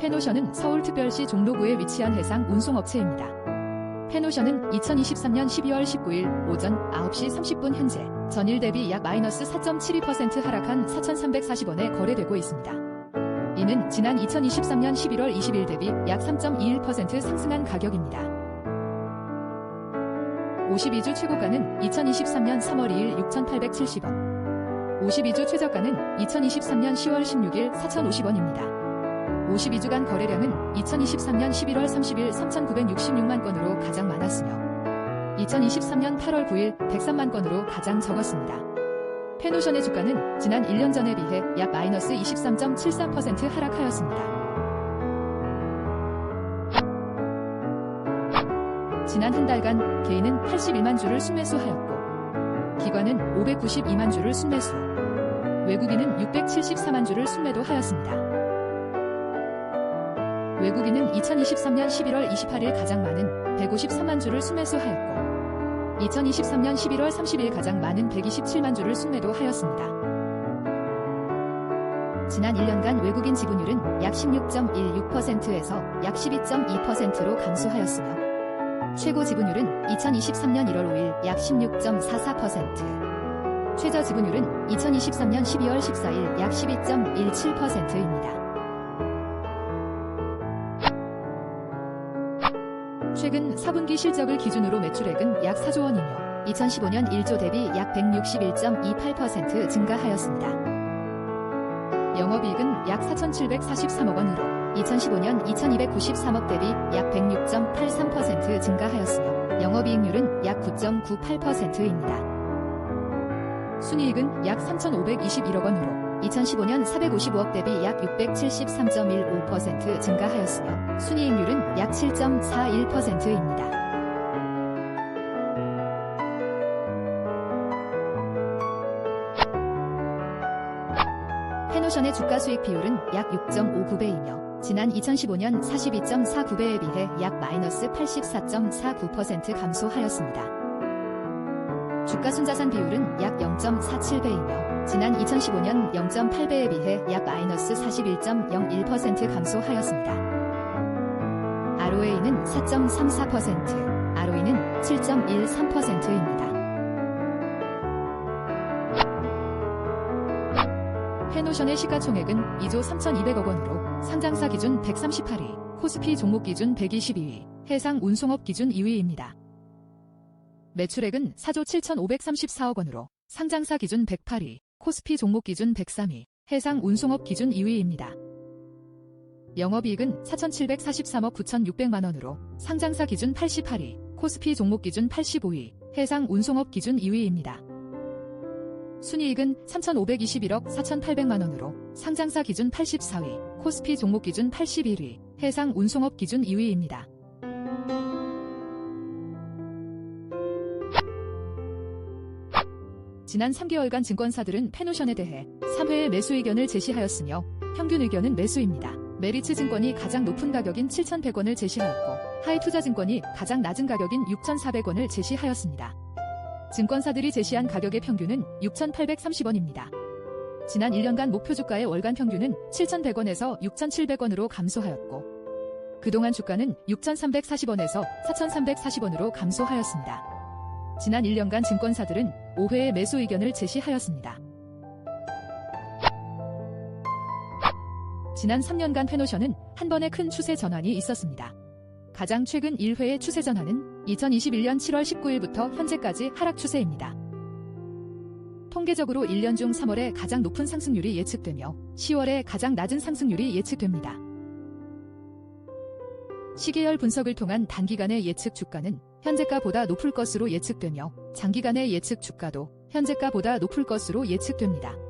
페노션은 서울특별시 종로구에 위치한 해상 운송업체입니다. 페노션은 2023년 12월 19일 오전 9시 30분 현재 전일 대비 약 마이너스 4.72% 하락한 4,340원에 거래되고 있습니다. 이는 지난 2023년 11월 20일 대비 약 3.21% 상승한 가격입니다. 52주 최고가는 2023년 3월 2일 6,870원. 52주 최저가는 2023년 10월 16일 4,050원입니다. 52주간 거래량은 2023년 11월 30일 3,966만 건으로 가장 많았으며 2023년 8월 9일 103만 건으로 가장 적었습니다. 페노션의 주가는 지난 1년 전에 비해 약 마이너스 23.73% 하락하였습니다. 지난 한 달간 개인은 81만 주를 순매수하였고 기관은 592만 주를 순매수, 외국인은 674만 주를 순매도 하였습니다. 외국인은 2023년 11월 28일 가장 많은 153만 주를 순매수하였고 2023년 11월 30일 가장 많은 127만 주를 순매도하였습니다. 지난 1년간 외국인 지분율은 약 16.16%에서 약 12.2%로 감소하였으며 최고 지분율은 2023년 1월 5일 약 16.44%, 최저 지분율은 2023년 12월 14일 약 12.17%입니다. 최근 4분기 실적을 기준으로 매출액은 약 4조 원이며 2015년 1조 대비 약 161.28% 증가하였습니다. 영업이익은 약 4,743억 원으로 2015년 2293억 대비 약 106.83% 증가하였으며 영업이익률은 약 9.98%입니다. 순이익은 약 3,521억 원으로 2015년 455억 대비 약 673.15% 증가하였으며 순이익률은 약 7.41%입니다. 페노션의 주가 수익 비율은 약 6.59배이며 지난 2015년 42.49배에 비해 약 마이너스 84.49% 감소하였습니다. 주가 순자산 비율은 약 0.47배이며 지난 2015년 0.8배에 비해 약 마이너스 41.01% 감소하였습니다. ROA는 4.34%, ROE는 7.13%입니다. 페노션의 시가총액은 2조 3,200억 원으로 상장사 기준 138위, 코스피 종목 기준 122위, 해상 운송업 기준 2위입니다. 매출액은 4조 7,534억 원으로 상장사 기준 108위, 코스피 종목 기준 103위, 해상 운송업 기준 2위입니다. 영업이익은 4,743억 9,600만 원으로 상장사 기준 88위, 코스피 종목 기준 85위, 해상 운송업 기준 2위입니다. 순이익은 3,521억 4,800만 원으로 상장사 기준 84위, 코스피 종목 기준 81위, 해상 운송업 기준 2위입니다. 지난 3개월간 증권사들은 페노션에 대해 3회의 매수 의견을 제시하였으며 평균 의견은 매수입니다. 메리츠 증권이 가장 높은 가격인 7,100원을 제시하였고 하이투자증권이 가장 낮은 가격인 6,400원을 제시하였습니다. 증권사들이 제시한 가격의 평균은 6,830원입니다. 지난 1년간 목표 주가의 월간 평균은 7,100원에서 6,700원으로 감소하였고 그동안 주가는 6,340원에서 4,340원으로 감소하였습니다. 지난 1년간 증권사들은 5회의 매수 의견을 제시하였습니다. 지난 3년간 페노션은 한 번의 큰 추세 전환이 있었습니다. 가장 최근 1회의 추세 전환은 2021년 7월 19일부터 현재까지 하락 추세입니다. 통계적으로 1년 중 3월에 가장 높은 상승률이 예측되며 10월에 가장 낮은 상승률이 예측됩니다. 시계열 분석을 통한 단기간의 예측 주가는 현재가보다 높을 것으로 예측되며 장기간의 예측 주가도 현재가보다 높을 것으로 예측됩니다.